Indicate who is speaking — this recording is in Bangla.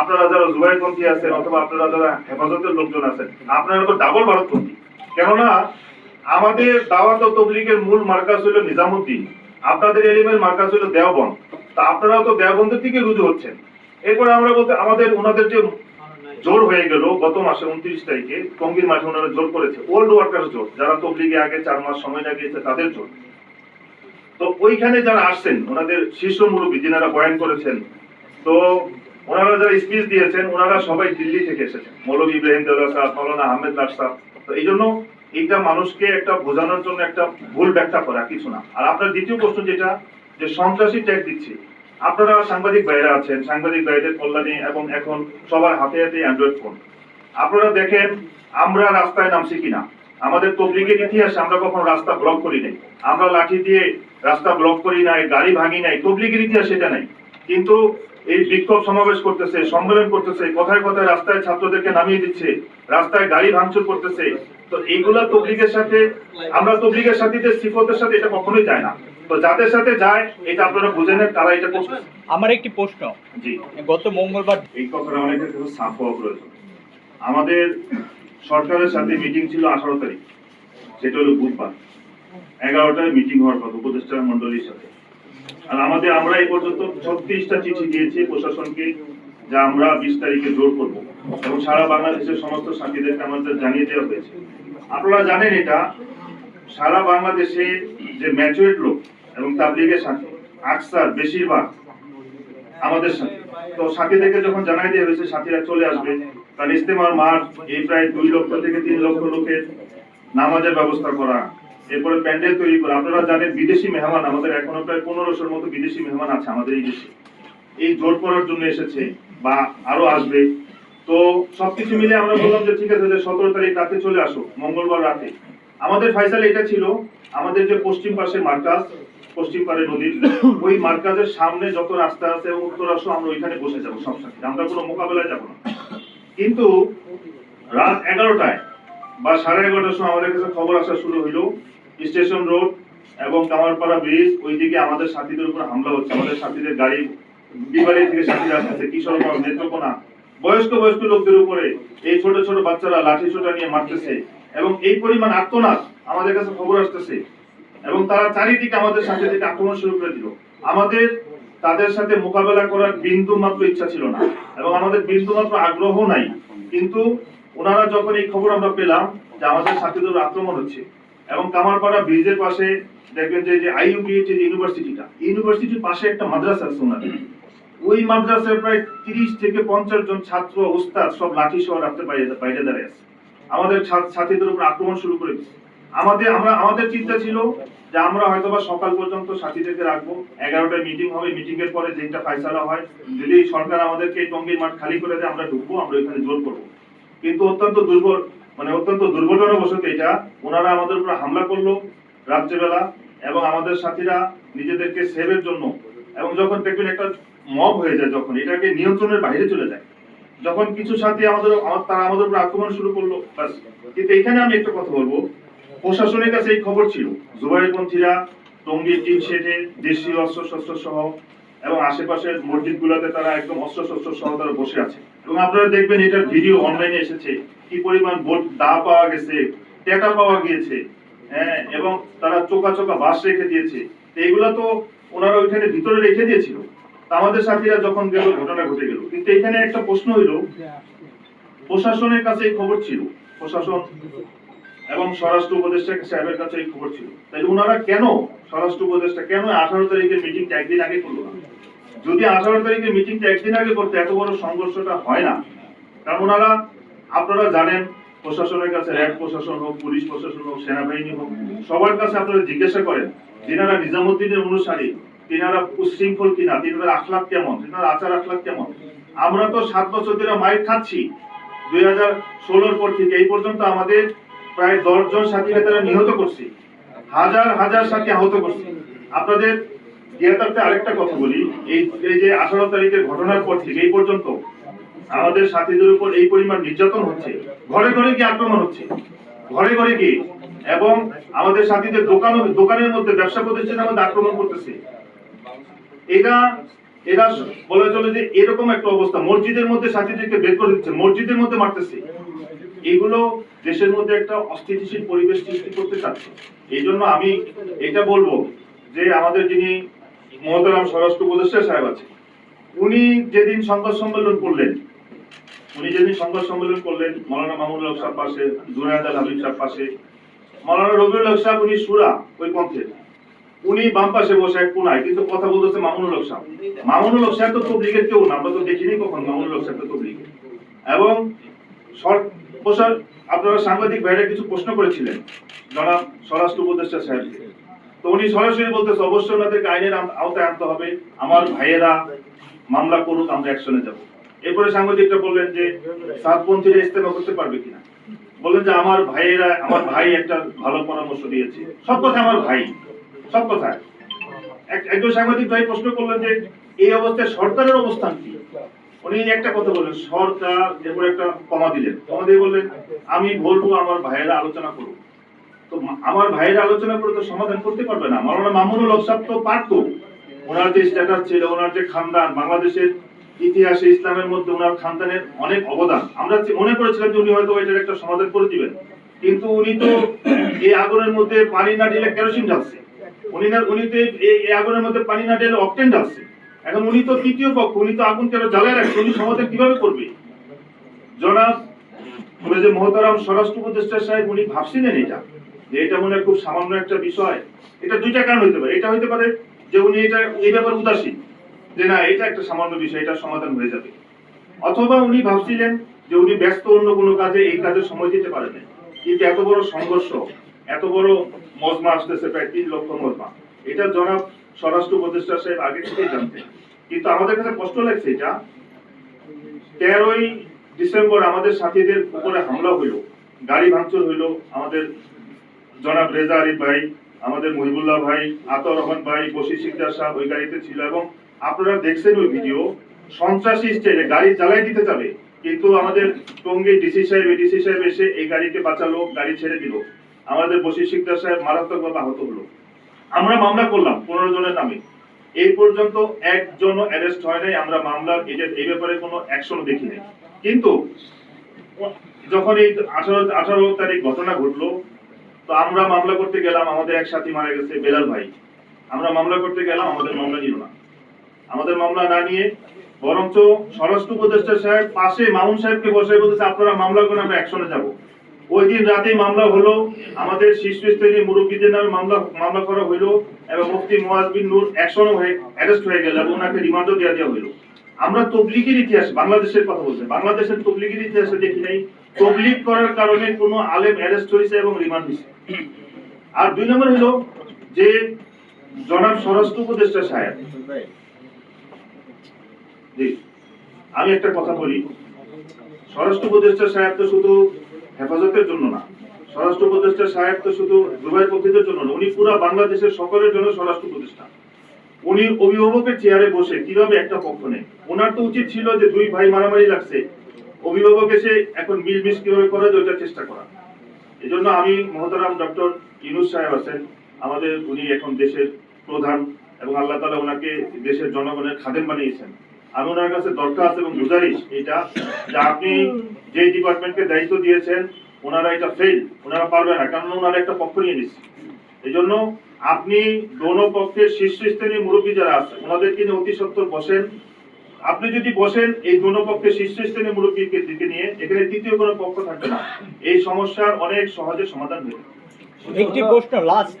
Speaker 1: আপনারা যারা জুবাইরপন্থী আছেন অথবা আপনারা যারা হেফাজতের লোকজন আছেন, আপনারা তো ডাবল ভারতপন্থী। কেননা, আমাদের দাওয়াত তবলিগের মূল মার্কাজ হলো নিজামুদ্দিন। আপনাদের এলিমের মার্কাজ হলো দেওবন্দ। তা আপনারাও তো দেওবন্দের থেকে রুজু হচ্ছেন। এরপর আমরা বলতে, আমাদের ওনাদের যে জোর হয়ে গেল গত মাসে উনত্রিশ তারিখে, টঙ্গীর মাঠে ওনারা জোর করেছে। ওল্ড ওয়ার্কার জোর, যারা তবলিগে আগে চার মাস সময় লাগিয়েছে, তাদের জোর। তো ওইখানে যারা আসছেন, ওনাদের শীর্ষ মুরব্বী, যিনারা বয়ান করেছেন, তো ওনারা যারা স্পিচ দিয়েছেন, ওনারা সবাই দিল্লি থেকে এসেছেন। মৌলভী ইব্রাহিম দেওয়া সাহেব মৌলানা আহমেদ লাট সাহেব তো এই জন্য এইটা মানুষকে একটা বোঝানোর জন্য একটা ভুল ব্যাখ্যা করা কিছু না। আর আপনার দ্বিতীয় প্রশ্ন যেটা, যে সন্ত্রাসী ট্যাগ দিচ্ছে। আপনারা সাংবাদিক ভাইরা আছেন, সাংবাদিক ভাইদের কল্যাণে এবং এখন সবার হাতে হাতে অ্যান্ড্রয়েড ফোন আপনারা দেখেন, আমরা রাস্তায় নামছি কিনা? আমাদের তবলিগের ইতিহাসে আমরা কখনো রাস্তা ব্লক করি নাই। আমরা লাঠি দিয়ে রাস্তা ব্লক করি নাই, গাড়ি ভাঙি নাই। তবলিগের ইতিহাস সেটা নাই। কিন্তু এই বিক্ষোভ সমাবেশ করতেছে সম্মেলন করতেছে কোথায় কথায় রাস্তায় ছাত্রদেরকে নামিয়ে দিচ্ছে রাস্তায় গাড়ি ভাঙচুর করতেছে। তো এইগুলা তবলিগের সাথে আমরা তবলিগের সাথীদের সিফতের সাথে এটা কখনোই যায় না। তো যাদের সাথে যায় এটা আপনারা বুঝে নেন তারা এটা করছে।
Speaker 2: আমার একটি প্রশ্ন।
Speaker 1: জি।
Speaker 2: গত মঙ্গলবার
Speaker 1: এই কথাটা অনেকের কাছে সাফ হওয়া প্রয়োজন। আমাদের সরকারের সাথে মিটিং ছিল আঠারো তারিখ। সেটা হলো বুধবার। এগারোটায় মিটিং হওয়ার কথা উপদেষ্টা মন্ডলীর সাথে। আর আমাদের আমরা এই পর্যন্ত ছত্রিশটা চিঠি দিয়েছি প্রশাসনকে, যে আমরা বিশ তারিখে জোর করব। এবং সারা বাংলাদেশের সমস্ত সাথীদেরকে আমাদের জানিয়ে দেওয়া হয়েছে। আপনারা জানেন এটা, সারা বাংলাদেশে যে ম্যাচুরেট লোক এবং তাবলিগের সাথে আকসার বেশিরভাগ আমাদের সাথে। তো সাথীদেরকে যখন জানাই দেওয়া হয়েছে, সাথীরা চলে আসবে। কারণ ইস্তেমার মাঠ এই প্রায় দুই লক্ষ থেকে তিন লক্ষ লোকের নামাজের ব্যবস্থা করা এরপরে প্যান্ডেল তৈরি করা, আপনারা জানেন বিদেশি মেহমান, আমাদের এখনও প্রায় পনেরোশোর মতো বিদেশি মেহমান আছে, আমাদের এই দেশে। এই জোর করার জন্য এসেছে বা আরও আসবে। তো সবকিছু মিলে আমরা বললাম যে ঠিক আছে, যে সতেরো তারিখ রাতে চলে আসো, মঙ্গলবার রাতে। আমাদের ফাইসাল এটা ছিল, আমাদের যে পশ্চিম পাশে মার্কাজ, পশ্চিম পারে নদীর, ওই মার্কাজের সামনে যত রাস্তা আছে এবং উত্তর আসো, আমরা ওইখানে বসে যাব সব সাথে আমরা কোনো মোকাবেলায় যাব না। কিন্তু রাত এগারোটায় বা সাড়ে এগারোটার সময় আমাদের কাছে খবর আসা শুরু হইল স্টেশন রোড এবং কামারপাড়া ব্রিজ, ওইদিকে আমাদের সাথীদের উপর হামলা হচ্ছে। আমাদের সাথীদের গাড়ি বিবাড়ি থেকে সাথীরা আসতেছে। কিশোরগঞ্জ নেত্রকোনা, বয়স্ক বয়স্ক লোকদের উপরে এই ছোট ছোট বাচ্চারা লাঠি ছোটা নিয়ে মারতেছে এবং এই পরিমাণ আত্মনাদ আমাদের কাছে খবর আসতেছে এবং তারা চারিদিকে আমাদের সাথে থেকে আক্রমণ শুরু করে দিল। আমাদের, তাদের সাথে মোকাবেলা করার বিন্দু মাত্র ইচ্ছা ছিল না এবং আমাদের বিন্দু মাত্র আগ্রহ নাই। কিন্তু ওনারা যখন এই খবর আমরা পেলাম যে আমাদের সাথীদের আক্রমণ হচ্ছে এবং কামারপাড়া ব্রিজের পাশে দেখবেন যে যে আইইউবিএইচ যে ইউনিভার্সিটিটা। ইউনিভার্সিটির পাশে একটা মাদ্রাসা ওনাদের ওই মাদ্রাসায় প্রায় তিরিশ থেকে পঞ্চাশ জন ছাত্র, ওস্তাদ সব লাঠি সহ রাখতে বাইরে দাঁড়িয়ে আছে। আমাদের ছাত্রীদের উপর আক্রমণ শুরু করে আমাদের, আমরা, আমাদের চিন্তা ছিল যে আমরা হয়তোবা সকাল পর্যন্ত সাথীদেরকে রাখব। এগারোটায় মিটিং হবে। মিটিং এর পরে যেটা ফাইসালা হয়, যদি সরকার আমাদেরকে টঙ্গীর মাঠ খালি করে দেয়, আমরা ঢুকবো, আমরা এখানে জোর করব। কিন্তু অত্যন্ত দুর্বল মানে অত্যন্ত দুর্ঘটনাবশত এটা ওনারা আমাদের উপর হামলা করল রাত্রেবেলা এবং আমাদের সাথীরা নিজেদেরকে সেভের জন্য। এবং যখন দেখবেন একটা মব হয়ে যায় যখন, এটাকে নিয়ন্ত্রণের বাইরে চলে যায়। যখন কিছু সাথী আমাদের তারা আমাদের উপর আক্রমণ শুরু করল। ব্যাস। কিন্তু এখানে আমি একটা কথা বলব। প্রশাসনের কাছে এই খবর ছিল। জুবাইরপন্থীরা টঙ্গীর টিন শেডে দেশীয় অস্ত্র শস্ত্র সহ এবং আশেপাশের মসজিদ গুলাতে তারা একদম অস্ত্র শস্ত্র সহ তারা বসে আছে। এবং আপনারা দেখবেন এটার ভিডিও অনলাইনে এসেছে কি পরিমাণ ভোট দা পাওয়া গেছে টেকা পাওয়া গিয়েছে হ্যাঁ এবং তারা চোকা চোকা বাস রেখে দিয়েছে। এইগুলা তো ওনারা ওইখানে ভিতরে রেখে দিয়েছিল। আমাদের সাথীরা যখন গেল ঘটনা ঘটে গেল। কিন্তু এখানে একটা প্রশ্ন হইল প্রশাসনের কাছে এই খবর ছিল। প্রশাসন এবং স্বরাষ্ট্র উপদেষ্টা সাহেবের কাছে এই খবর ছিল। তাই ওনারা কেন স্বরাষ্ট্র উপদেষ্টা, কেন আঠারো তারিখের মিটিংটা একদিন আগে করল না? যদি আঠারো তারিখের মিটিংটা একদিন আগে করতে এত বড় সংঘর্ষটা হয় না কারণ ওনারা আপনারা জানেন, প্রশাসনের কাছে র্যাব প্রশাসন হোক, পুলিশ প্রশাসন হোক, সেনাবাহিনী হোক, সবার কাছে আপনারা জিজ্ঞাসা করেন, যিনারা নিজামুদ্দিনের অনুসারী, তিনারা উশৃঙ্খল কিনা, তিনাদের আখলাক কেমন তিনার আচার আখলাক কেমন? আমরা তো সাত বছর ধরে মাইর খাচ্ছি। দুই হাজার ষোলোর পর থেকে এই পর্যন্ত আমাদের প্রায় দশ জন সাথীকে তারা নিহত করছে। হাজার হাজার সাথী আহত করছে। আপনাদের আরেকটা কথা বলি। এই এই যে আঠারো তারিখের ঘটনার পর থেকে এই পর্যন্ত আমাদের সাথীদের উপর এই পরিমাণ নির্যাতন হচ্ছে। ঘরে ঘরে কি আক্রমণ হচ্ছে। ঘরে ঘরে কি এবং আমাদের সাথীদের দোকান, দোকানের মধ্যে ব্যবসা প্রতিষ্ঠানের মধ্যে আক্রমণ করতেছে। এটা এরা বলে চলে যে এরকম একটা অবস্থা। মসজিদের মধ্যে সাথীদেরকে বের করে দিচ্ছে। মসজিদের মধ্যে মারতেছে। এগুলো দেশের মধ্যে একটা অস্থিতিশীল পরিবেশ সৃষ্টি করতে চাচ্ছে। এই জন্য আমি এটা বলব যে আমাদের যিনি মহতারাম স্বরাষ্ট্র উপদেষ্টা সাহেব আছে, উনি যেদিন সংবাদ সম্মেলন করলেন, উনি যেদিন সংবাদ সম্মেলন করলেন, মৌলানা মামুনুল হক সাহেব পাশে জুনায়দ আল হাবিব সাহেব পাশে, মৌলানা রবিউল হক সাহেব উনি সুরা ওই পন্থের উনি বাম পাশে বসে এক কোনায়, কিন্তু কথা বলতেছে মামুনুল হক সাহেব। মামুনুল হক সাহেব তো তবলিগের কেউ না, আমরা তো দেখিনি কখন মামুনুল হক সাহেব তো তবলিগের এবং প্রসার আপনারা সাংবাদিক ভাইরা কিছু প্রশ্ন করেছিলেন, জনাব স্বরাষ্ট্র উপদেষ্টা সাহেবকে তো উনি সরাসরি বলতেছে, অবশ্যই ওনাদেরকে আইনের আওতায় আনতে হবে, আমার ভাইয়েরা মামলা করুক, আমরা অ্যাকশনে যাব। এরপরে সাংবাদিকরা বললেন যে সাতপন্থীরা ইস্তেমা করতে পারবে কিনা? বললেন যে, আমার ভাইয়েরা, আমার ভাই একটা ভালো পরামর্শ দিয়েছে। সব কথা আমার ভাই, সব কথা একজন সাংবাদিক ভাই প্রশ্ন করলেন যে, এই অবস্থায় সরকারের অবস্থান কি? উনি একটা কথা বললেন সরকার এরপর একটা কমা দিলেন। কমা দিয়ে বললেন, আমি বলব, আমার ভাইয়েরা আলোচনা করুক। তো আমার ভাইয়েরা আলোচনা করে তো সমাধান করতে পারবে না। মাওলানা মামুনুল হক তো পারতো। ওনার যে স্ট্যাটাস ছিল, ওনার যে খানদান, বাংলাদেশের ইতিহাসে, ইসলামের মধ্যে ওনার খানদানের অনেক অবদান। আমরা মনে করেছিলাম যে উনি হয়তো এটার একটা সমাধান করে দিবেন। কিন্তু উনি তো এই আগুনের মধ্যে পানি না ঢেলে কেরোসিন ঢালছে। উনি না, উনি তো এই আগুনের মধ্যে পানি না ঢেলে অকটেন ঢালছে। এখন উনি তো তৃতীয় পক্ষ, উনি তো আগুন কেন জ্বালায় রাখছে উনি সমাধান কীভাবে করবে? জনাব বলে যে মহতারাম স্বরাষ্ট্র উপদেষ্টা সাহেব, উনি ভাবছিলেন এটা, যে এটা মনে খুব সামান্য একটা বিষয়। এটা দুইটা কারণ হইতে পারে। এটা হইতে পারে যে উনি এটা, এই ব্যাপারে উদাসীন, যে না, এটা একটা সামান্য বিষয় এটা সমাধান হয়ে যাবে। অথবা উনি ভাবছিলেন যে উনি ব্যস্ত অন্য কোনো কাজে, এই কাজে সময় দিতে পারেন কিন্তু এত বড় সংঘর্ষ, এত বড় মজমা আসতেছে, প্রায় তিন লক্ষ মজমা। এটা জনাব স্বরাষ্ট্র উপদেষ্টা সাহেব আগে থেকেই জানতেন। কিন্তু আমাদের কাছে কষ্ট লাগছে এটা। তেরোই ডিসেম্বর আমাদের সাথীদের উপরে হামলা হইল, গাড়ি ভাঙচুর হইল। আমাদের জনাব রেজা আরিফ ভাই, আমাদের মহিবুল্লাহ ভাই আতর রহমান ভাই বশির সিকদার সাহেব ওই গাড়িতে ছিল এবং আপনারা দেখছেন ওই ভিডিও, সন্ত্রাসী স্টাইলে গাড়ি জ্বালাই দিতে যাবে, কিন্তু আমাদের টঙ্গী ডিসি সাহেব ডিসি সাহেব এসে এই গাড়িকে বাঁচালো, গাড়ি ছেড়ে দিল। আমাদের বশির সিকদার সাহেব মারাত্মকভাবে আহত হলো। আমরা মামলা করলাম, পনেরো জনের নামে। এই পর্যন্ত একজনও অ্যারেস্ট হয় নাই, আমরা মামলার এটা এই ব্যাপারে কোনো অ্যাকশন দেখি নাই। কিন্তু যখন এই আঠারো আঠারো তারিখ ঘটনা ঘটলো, তো আমরা মামলা করতে গেলাম, আমাদের এক সাথী মারা গেছে, বেলাল ভাই। আমরা মামলা করতে গেলাম, আমাদের মামলা নিল না। আমাদের মামলা না নিয়ে, বরঞ্চ স্বরাষ্ট্র উপদেষ্টা সাহেব পাশে মামুন সাহেবকে বসে বলতেছে, আপনারা মামলা করে আমরা অ্যাকশনে যাব। ওই দিন রাতেই মামলা হলো। আমাদের শীর্ষস্থানীয় মুরব্বীদের নামে মামলা মামলা করা হইল এবং মুফতি মোয়াজ বিন নূর অ্যাকশনও হয়ে অ্যারেস্ট হয়ে গেল এবং ওনাকে রিমান্ডও দেওয়া দেওয়া হইল আমরা তবলিগের ইতিহাস, বাংলাদেশের কথা বলছি, বাংলাদেশের তবলিগের ইতিহাসে দেখি নাই। তবলিগ করার কারণে কোনো আলেম অ্যারেস্ট হয়েছে এবং রিমান্ড হয়েছে। আর দুই নম্বর হলো যে জনাব স্বরাষ্ট্র উপদেষ্টা সাহেব। আমি একটা কথা বলি। স্বরাষ্ট্র উপদেষ্টা সাহেব তো শুধু হেফাজতের জন্য না। স্বরাষ্ট্র উপদেষ্টা সাহেব তো শুধু দুবাই পক্ষীদের জন্য না, উনি পুরো বাংলাদেশের সকলের জন্য স্বরাষ্ট্র উপদেষ্টা। উনি অভিভাবকের চেয়ারে বসে কীভাবে একটা পক্ষ নেই ওনার তো উচিত ছিল যে দুই ভাই মারামারি লাগছে, অভিভাবক এসে এখন মিলমিশ কীভাবে করা যায় ওইটার চেষ্টা করা। এই জন্য আমি মহতারাম ডক্টর ইনুস সাহেব আছেন, আমাদের উনি এখন দেশের প্রধান এবং আল্লাহ তালা ওনাকে দেশের জনগণের খাদেম বানিয়েছেন। আমি ওনার এবং গুজারিশ এটা, যে আপনি যে ডিপার্টমেন্টকে দায়িত্ব দিয়েছেন, ওনারা এটা ফেল ওনারা পারবে না কারণ ওনারা একটা পক্ষ নিয়ে নিচ্ছে। এই জন্য আপনি দোনো পক্ষের শীর্ষস্থানীয় মুরব্বী যারা আছে অতি সত্তর বসেন। আপনি যদি বসেন, এই দোনো পক্ষের শীর্ষস্থানীয় মুরব্বীকে দিকে নিয়ে, এখানে তৃতীয় কোনো পক্ষ থাকবে না। এই সমস্যার অনেক সহজে সমাধান যাবে।
Speaker 2: একটি প্রশ্ন লাস্ট